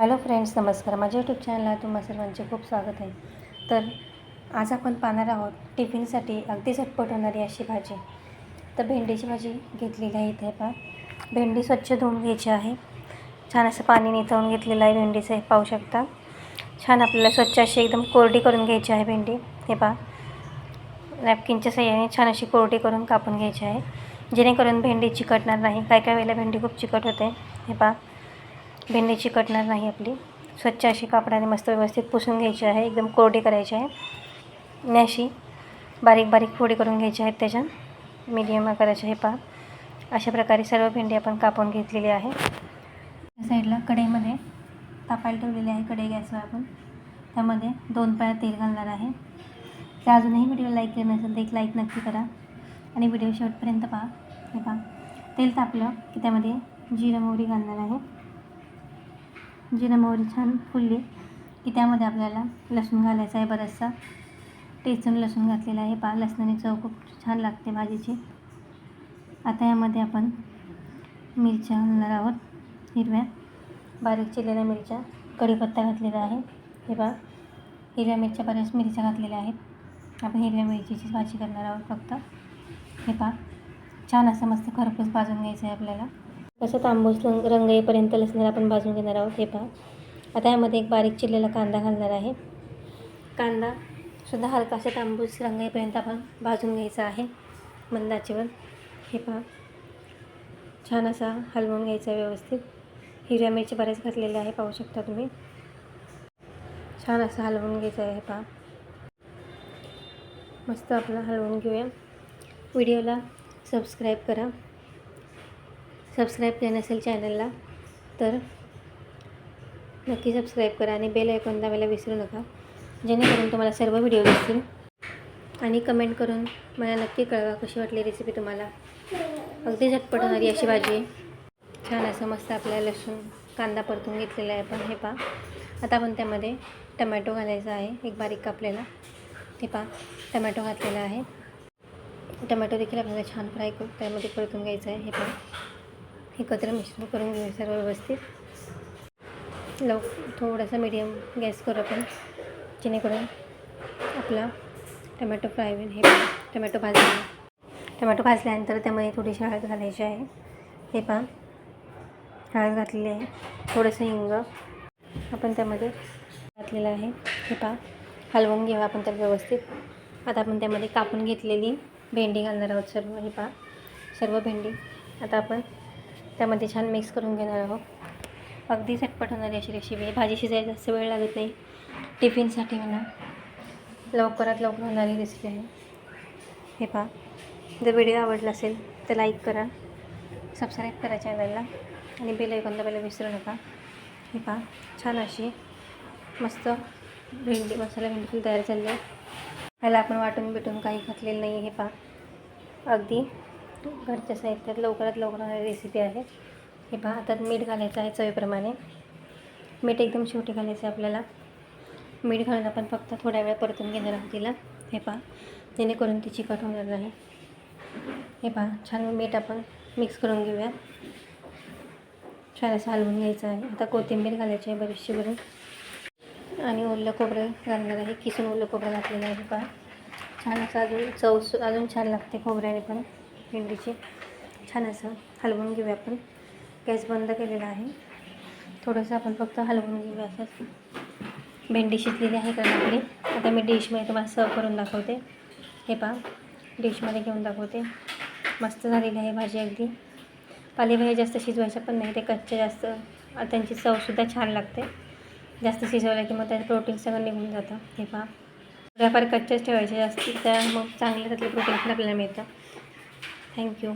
Hello friends नमस्कार. माझ्या YouTube चॅनलला तुम्हा सर्वांचे खूप स्वागत आहे. तर आज आपण पाहणार आहोत टिफिनसाठी अगदी झटपट होणारी अशी भाजी. तर भेंडीची भाजी घेतलेली आहे इथे पहा. भेंडी स्वच्छ धुवून घ्यायची आहे. छान असं पाणी निथळून घेतलेलं आहे भेंडीचं हे पाहू शकता. छान आपल्याला स्वच्छ अशी एकदम कोरडी करून घ्यायची आहे भेंडी. हे पहा. नॅपकिनच्या सहाय्याने छान अशी कोरडी करून कापून घ्यायची आहे. जेणेकरून भेंडी चिकटणार नाही. काय काय वेळेला भेंडी खूप चिकट होते. हे पहा. भेंडी चिकटणार नाही आपली. स्वच्छ अशी कापडाने मस्त व्यवस्थित पुसून घ्यायची आहे. एकदम कोरडी करायची आहे. आणि अशी बारीक बारीक फोडी करून घ्यायची आहेत त्याच्या मीडियम आकाराचे हे पहा. अशा प्रकारे सर्व भेंडी आपण कापून घेतलेली आहे. साईडला कढईमध्ये तापायला ठेवलेली आहे. कढई गॅसवर आपण. त्यामध्ये दोन पाया तेल घालणार आहे. त्या अजूनही व्हिडिओ लाईक केलं नसेल तर एक लाईक नक्की करा. आणि व्हिडिओ शेवटपर्यंत पहा. हे पहा. तेल तापलं की त्यामध्ये जिरं मोहरी घालणार आहे. जिने मोहरी छान फुलली की त्यामध्ये आपल्याला लसूण घालायचं आहे बराचसा. टेचून लसूण घातलेला आहे. पा लसणाने चव खूप छान लागते भाजीची. आता यामध्ये आपण मिरच्या घालणार आहोत हिरव्या. बारीक चिरलेल्या मिरच्या. कढीपत्ता घातलेला आहे. हे पा हिरव्या मिरच्या बऱ्याच मिरच्या घातलेल्या आहेत. आपण हिरव्या मिरचीची भाजी करणार आहोत फक्त. हे पा छान असं मस्त खरपूस भाजून घ्यायचं आहे आपल्याला. कसं तांबूस रंग रंग येईपर्यंत लसणाला आपण भाजून घेणार आहोत. हे पहा. आता यामध्ये एक बारीक चिरलेला कांदा घालणार आहे. कांदा सुद्धा हलकासा तांबूस रंग येईपर्यंत आपण भाजून घ्यायचा आहे. मंद आचेवर हे पहा. छान असा हलवून घ्यायचा व्यवस्थित. हिरव्या मिरची बरेच घातलेल्या आहे पाहू शकता तुम्ही. छान असं हलवून घ्यायचं आहे हे पहा. मस्त आपलं हलवून घेऊया. व्हिडिओला सबस्क्राईब करा. सबस्क्राईब केलं नसेल चॅनलला तर नक्की सबस्क्राईब करा आणि बेल ऐकून दाबायला विसरू नका. जेणेकरून तुम्हाला सर्व व्हिडिओ दिसतील. आणि कमेंट करून मला नक्की कळवा कशी वाटली रेसिपी तुम्हाला. अगदी झटपट होणारी अशी भाजी. छान असं मस्त आपल्याला लसूण कांदा परतून घेतलेला आहे पण हे पहा. आता आपण त्यामध्ये टमॅटो घालायचा आहे. एक बारीक कापलेला हे पहा. टमॅटो घातलेला आहे. टमॅटो देखील आपल्याला छान फ्राय करून त्यामध्ये परतून घ्यायचं आहे. हे पहा. एकत्र मिश्रण करून घेऊ सर्व व्यवस्थित. लव थोडासा मीडियम गॅस करू आपण. जेणेकरून आपला टमॅटो फ्राय होईल. हे पहा टमॅटो भाजले टमॅटो भाजल्यानंतर त्यामध्ये थोडीशी हळद घालायची आहे. हे पहा हळद घातलेली आहे. थोडंसं हिंग आपण त्यामध्ये घातलेलं आहे. हे पहा हलवून घेऊ आपण तर व्यवस्थित. आता आपण त्यामध्ये कापून घेतलेली भेंडी घालणार आहोत सर्व. हे पहा सर्व भेंडी. आता आपण त्यामध्ये छान मिक्स करून घेणार आहोत. अगदी झटपट होणारी अशी रेसिपी आहे. भाजी शिजायला जास्त वेळ लागत नाही. टिफिनसाठी म्हणा. लवकरात लवकर होणारी रेसिपी आहे. हे पहा. जर व्हिडिओ आवडला असेल तर लाईक करा. सबस्क्राईब करा चॅनलला आणि बेल ऐकून दाबायला विसरू नका. हे पहा. छान अशी मस्त भेंडी मसाला भेंडी तयार झाली आहे. ह्याला आपण वाटून बिटून काही घातलेलं नाही हे पहा. अगदी घरच्या साहित्यात लवकरात लवकर रेसिपी आहे. हे पहा आता मीठ घालायचं आहे चवीप्रमाणे. मीठ एकदम शेवटी घालायचं आहे आपल्याला. मीठ घालून आपण फक्त थोड्या वेळ परतून घेणार आहोत तिला. हे पहा जेणेकरून ती चिकट होणार नाही. हे पहा छान मीठ आपण मिक्स करून घेऊया. छान असं हलवून घ्यायचं आहे. आता कोथिंबीर घालायची आहे बरीचशी भरून. आणि ओलं खोबरं घालणार आहे. किसून ओलं खोबरं घातलेलं आहे पहा. छान असं अजून चव सु- अजून छान लागते खोबऱ्याने पण. भेंडीची. छान असं हलवून घेऊया आपण. गॅस बंद केलेला आहे. थोडंसं आपण फक्त हलवून घेऊया असंच भेंडी शिजलेली आहे कारण आपली? आता मी डिशमध्ये तुम्हाला सर्व करून दाखवते. हे पहा. डिशमध्ये घेऊन दाखवते. मस्त झालेली आहे भाजी अगदी. पालेभाज्या जास्त शिजवायच्या पण नाही ते कच्चे जास्त. त्यांची चवसुद्धा छान लागते. जास्त शिजवलं की मग त्याचं प्रोटीन सगळं निघून जातं. हे पहा. थोड्याफार कच्च्याच ठेवायचे जास्त. त्या मग चांगले त्यातलं प्रोटीन पण आपल्याला मिळतं ಥ್ಯಾಂಕ್ ಯು